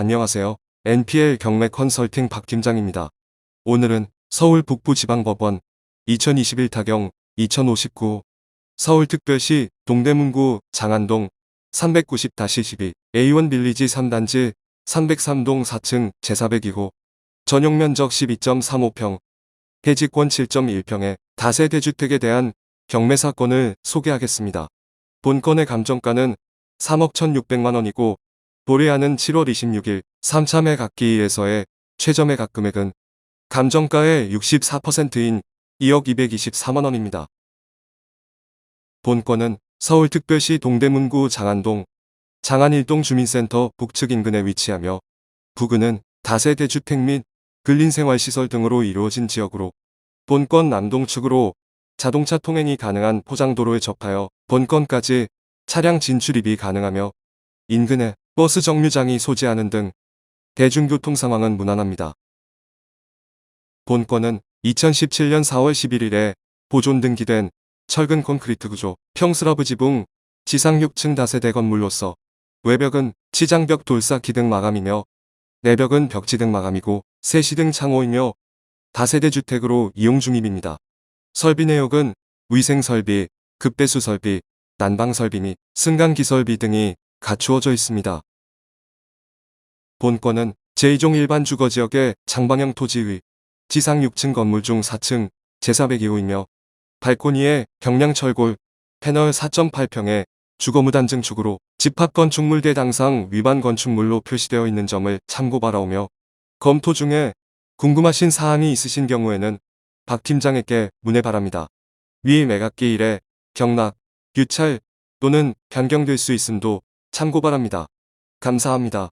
안녕하세요. NPL 경매 컨설팅 박 팀장입니다. 오늘은 서울 북부지방법원 2021 타경 2059 서울특별시 동대문구 장안동 390-12 A1 빌리지 3단지 303동 4층 제402호 전용 면적 12.35평 해지권 7.1평의 다세대 주택에 대한 경매 사건을 소개하겠습니다. 본건의 감정가는 3억 1,600만 원이고 도래하는 7월 26일 3참회 각기에서의 최저 매 각 금액은 감정가의 64%인 2억 224만 원입니다. 본건은 서울특별시 동대문구 장안동 장안일동 주민센터 북측 인근에 위치하며 부근은 다세 대 주택 및 근린생활시설 등으로 이루어진 지역으로 본건 남동측으로 자동차 통행이 가능한 포장도로에 접하여 본건까지 차량 진출입이 가능하며 인근에 버스 정류장이 소재하는 등 대중교통 상황은 무난합니다. 본건은 2017년 4월 11일에 보존 등기된 철근 콘크리트 구조 평스러브 지붕 지상 6층 다세대 건물로서 외벽은 치장벽 돌사 기등 마감이며 내벽은 벽지 등 마감이고 세시 등 창호이며 다세대 주택으로 이용 중입니다. 설비 내역은 위생 설비, 급배수 설비, 난방 설비 및 승강 기설비 등이 갖추어져 있습니다. 본건은 제2종 일반 주거지역의 장방형 토지의 지상 6층 건물 중 4층 제402호이며 발코니에 경량철골 패널 4.8평에 주거무단 증 축으로 집합건축물 대 당상 위반 건축물로 표시되어 있는 점을 참고 바라오며 검토 중에 궁금하신 사항이 있으신 경우에는 박 팀장에게 문의 바랍니다. 위 매각기 일에 경락, 유찰 또는 변경될 수 있음도 참고 바랍니다. 감사합니다.